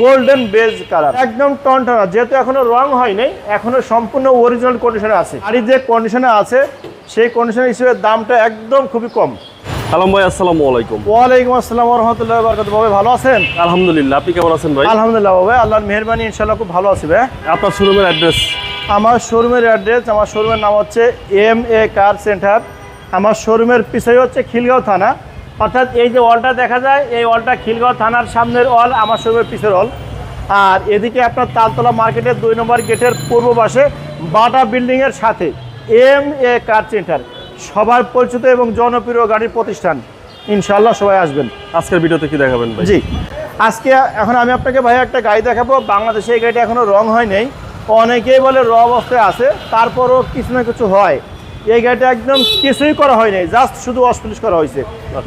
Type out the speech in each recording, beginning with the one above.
Golden beige colour. একদম টনটনা যেহেতু এখনও রং হয়নি এখনও সম্পূর্ণ অরিজিনাল কন্ডিশনে আছে। গাড়ি যে কন্ডিশনে আছে সেই কন্ডিশন হিসেবে দামটা একদম খুবই কম। সালাম ভাই আসসালামু আলাইকুম। ওয়ালাইকুম আসসালাম রহমতুল্লাহ বরকাত ভাই ভালো আছেন? আলহামদুলিল্লাহ আপনি কেমন আছেন ভাই? আলহামদুলিল্লাহ ভাই আল্লাহর মেহরবানি ইনশাল্লাহ খুব ভালো আছি ভাই। আপনার শোরুমের অ্যাড্রেস আমার শোরুমের অ্যাড্রেস আমার শোরুমের নাম হচ্ছে এম এ কার সেন্টার আমার শোরুমের পিছনে হচ্ছে খিলগাঁও থানা। অর্থাৎ এই যে ওয়ালটা দেখা যায় এই ওয়ালটা খিলগাঁও থানার সামনের ওয়াল আমার শোরুমের পিছের অল আর এদিকে আপনার তালতলা মার্কেটের দুই নম্বর গেটের পূর্ব পাশে বাটা বিল্ডিংয়ের সাথে এম এ কার সেন্টার সবার পরিচিত এবং জনপ্রিয় গাড়ির প্রতিষ্ঠান। ইনশাল্লাহ সবাই আসবেন। আজকের ভিডিওতে কি দেখাবেন ভাই? জি। আজকে এখন আমি আপনাকে ভাই একটা গাড়ি দেখাবো। বাংলাদেশে এই গাড়িটা এখনও রং হয় নাই। অনেকেই বলে র অবস্থায় আছে তারপরও কিছু না কিছু হয়। এই গাড়িটা একদম কিছুই করা হয়নি জাস্ট শুধু অসপলিশ করা হয়েছে।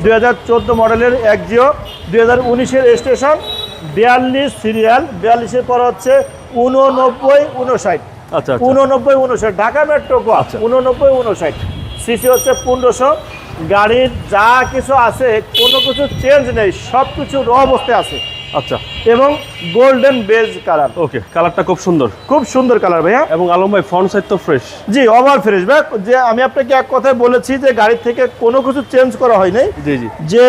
দুই হাজার চোদ্দ মডেলের এক জিও দুই হাজার উনিশের স্টেশন বিয়াল্লিশ সিরিয়াল বিয়াল্লিশের পর হচ্ছে উননব্বই উনষাট আচ্ছা আচ্ছা। উননব্বই উনষাট ঢাকা মেট্রো আচ্ছা। উননব্বই উনষাট সিসি হচ্ছে পনেরোশো। গাড়ির যা কিছু আছে কোনো কিছু চেঞ্জ নেই সব কিছু র অবস্থায় আছে। আচ্ছা। এবং গোল্ডেন বেজ কালার ওকে কালারটা খুব সুন্দর। খুব সুন্দর কালার ভাইয়া। এবং আলম ভাই ফ্রন্ট সাইড তো ফ্রেশ জি ওভার ফ্রেশ ভাই যে আমি আপনাকে এক কথায় বলেছি যে গাড়ির থেকে কোনো কিছু চেঞ্জ করা হয়নি জি জি। যে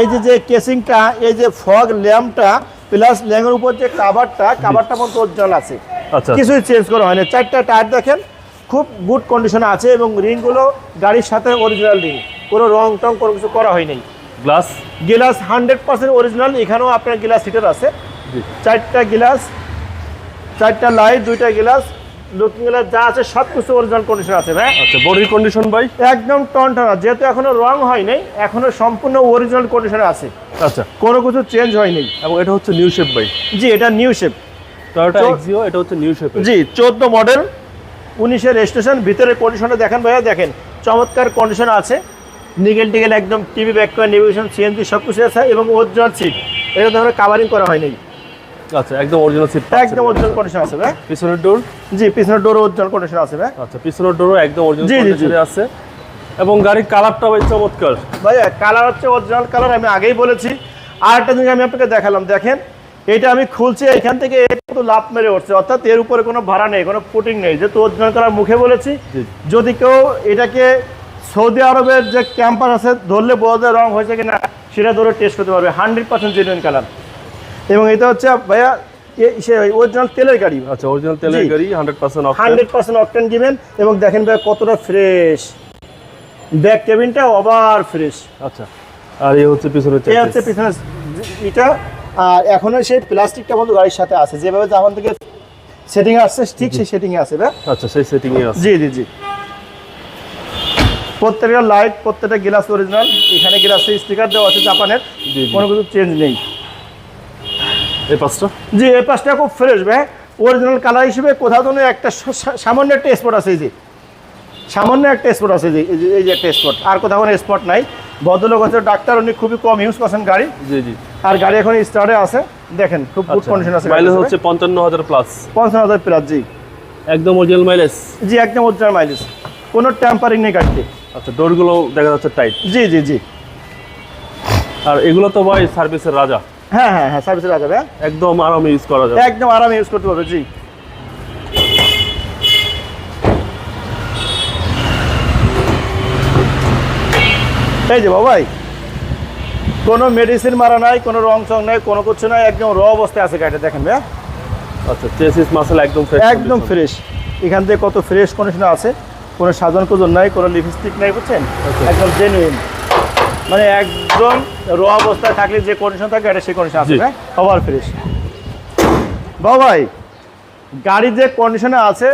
এই যে যে কেসিংটা এই যে ফগ ল্যাম্পটা প্লাস ল্যাঙ্গের উপর যে কাভারটা কাভারটা মতো উজ্জ্বল আছে। আচ্ছা। কিছুই চেঞ্জ করা হয়নি চারটা টায়ার দেখেন খুব গুড কন্ডিশনে আছে এবং রিংগুলো গাড়ির সাথে অরিজিনাল রিং কোনো রং টং কোনো কিছু করা হয়নি গ্লাস। গিলাস হান্ড্রেড পার্সেন্ট অরিজিনাল। এখানেও আপনার গিলাস হিটার আছে। চারটা গিলাস চারটা লাইট দুইটা গিলাস লুকিং গ্লাস যা আছে সব কিছু অরিজিনাল কন্ডিশন আছে ভাই। আচ্ছা বডির কন্ডিশন ভাই? একদম টনটনা। যেহেতু এখনও রং হয়নি এখনও সম্পূর্ণ অরিজিনাল কন্ডিশনে আছে। আচ্ছা। কোনো কিছু চেঞ্জ হয়নি। এবং এটা হচ্ছে নিউ শেপ ভাই? জি এটা নিউ শেপ টয়োটা এক্সিও এটা হচ্ছে নিউ শেপ জি চোদ্দ মডেল উনিশের স্টেশন ভিতরে কন্ডিশনটা দেখেন ভাইয়া দেখেন। চমৎকার কন্ডিশন আছে। নিগেল টিগেল একদম টিভি ব্যাক করে নেভিগেশন সিএনজি সব কিছু আছে এবং ওজন সিট এটা ধরনের কাভারিং করা হয়নি আচ্ছা একদম অরিজিনাল সিট একদম ওজন কন্ডিশন আছে ভাই। পিছনের ডোর জি পিছনের ডোর ওজন কন্ডিশন আছে ভাই। আচ্ছা পিছনের ডোরও একদম অরিজিনাল। কন্ডিশনে আছে। এবং গাড়ির কালারটা ভাই চমৎকার। ভাইয়া কালার হচ্ছে অরিজিনাল কালার আমি আগেই বলেছি। আর একটা জিনিস আমি আপনাকে দেখালাম দেখেন। এটা আমি খুলছি এখান থেকে কিন্তু লাভ মেরে উঠছে। অর্থাৎ এর উপরে কোনো ভাড়া নেই কোনো ফুটিং নেই। যেহেতু অরিজিনাল কালার মুখে বলেছি যদি কেউ এটাকে সৌদি আরবের যে ক্যাম্পাস আছে ধরলে বোঝা যায় রং হয়েছে কিনা সেটা ধরে টেস্ট করতে পারবে। হান্ড্রেড পার্সেন্ট জেনুইন কালার এবং এটা হচ্ছে ভাইয়া অরিজিনাল তেলের গাড়ি। আচ্ছা অরিজিনাল তেলের গাড়ি hundred percent hundred percent octane দিবেন এবং দেখেন ভাই কতটা ফ্রেশ ব্যাক কেবিনটা ওভার ফ্রেশ আচ্ছা আর এই হচ্ছে পিছনের এই হচ্ছে পিছনে এটা আর এখনও সেই প্লাস্টিকটা গাড়ির সাথে আছে। যেভাবে যখন থেকে সেটিং আসছে ঠিক সেই সেটিং আছে ভাই আচ্ছা সেই সেটিং এ আছে। জি জি জি। প্রত্যেকটা লাইট প্রত্যেকটা গ্লাস অরিজিনাল এখানে গ্লাসে স্টিকার দেওয়া আছে জাপানের। কোনো কিছু চেঞ্জ নেই। এই পাঁচটা? জি এই পাশটা খুব ফ্রেশ ভাই। অরিজিনাল কালার হিসেবে কোথাও তো একটা সামান্য একটা স্পট আছে এই যে। সামান্য একটা স্পট আছে এই যে- এই যে এই যে একটা স্পট আর কোথাও কোনো স্পট নাই। ভদ্রলোক হচ্ছে ডাক্তার উনি খুবই কম ইউজ করছেন গাড়ি। জি জি। আর গাড়ি এখন স্টার্টে আছে। দেখেন খুব গুড কন্ডিশন আছে মাইলেজ হচ্ছে পঞ্চান্ন হাজার প্লাস পঞ্চান্ন হাজার প্লাস জি। একদম অরিজিনাল মাইলেজ জি একদম অরিজিনাল মাইলেজ কোনো ট্যাম্পারিং নেই গাড়িতে। আচ্ছা ডোরগুলো দেখা যাচ্ছে টাইট জি জি জি। আর এগুলো তো ভাই সার্ভিসের রাজা। হ্যাঁ হ্যাঁ হ্যাঁ সার্ভিসে রাখা যাবে একদম আরামে ইউজ করা যাবে। একদম আরামে ইউজ করতে পারবে জি। এই যে বাবাই কোনো মেডিসিন মারা নাই কোনো রং চং নাই কোনো কিছু নাই একদম র অবস্থায় আছে গাড়িটা দেখেন ভাইয়া। আচ্ছা চেসিস মাসেল একদম ফ্রেশ একদম ফ্রেশ এখান থেকে কত ফ্রেশ কন্ডিশন আছে। কোনো সাধারণ কোজন নাই কোনো লিপস্টিক নাই বুঝছেন. একদম জেনুইন মানে একদম র অবস্থায় থাকলে যে কন্ডিশন থাকে এটা সেই কন্ডিশন আছে ওভার ফ্রেশ বাবাই গাড়ি যে কন্ডিশনে আছে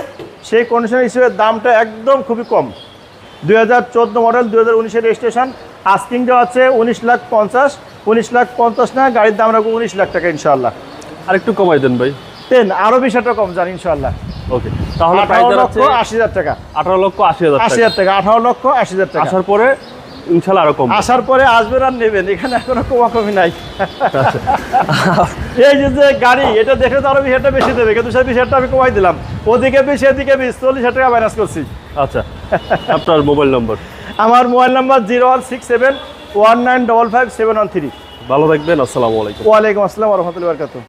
সেই কন্ডিশন হিসেবে দামটা একদম খুবই কম। দুই হাজার চোদ্দ মডেল দুই হাজার উনিশের রেজিস্ট্রেশন আস্কিং দেওয়া আছে উনিশ লাখ পঞ্চাশ উনিশ লাখ পঞ্চাশ না গাড়ির দাম রাখব উনিশ লাখ টাকা ইনশাল্লাহ আর একটু কমাই দেন ভাই। টেন আরও বিশ টাকা কম যান ইনশাল্লাহ ওকে তাহলে প্রাইস দাঁড়াচ্ছে টাকা। আঠারো লক্ষ টাকা। হাজার টাকা আঠারো লক্ষ আশি হাজার টাকা। আসার পরে ইনশাল্লাহ আরও কম আসার পরে আসবেন আর নেবেন এখানে কমাকমি নাই। এই যে যে গাড়ি এটা দেখে তো আরও বিশ হাজার বেশি দেবে কিন্তু সেই বিশ হাজার আমি কমাই দিলাম। ওদিকে বিশ এদিকে বিশ চল্লিশ হাজার টাকা মাইনাস করছি। আচ্ছা আপনার মোবাইল নম্বর আমার mobile number zero one six seven one nine double five seven one three ভালো থাকবেন আসসালামু আলাইকুম। ওয়ালাইকুম আসসালাম রহমতুল্লাহ বরকাত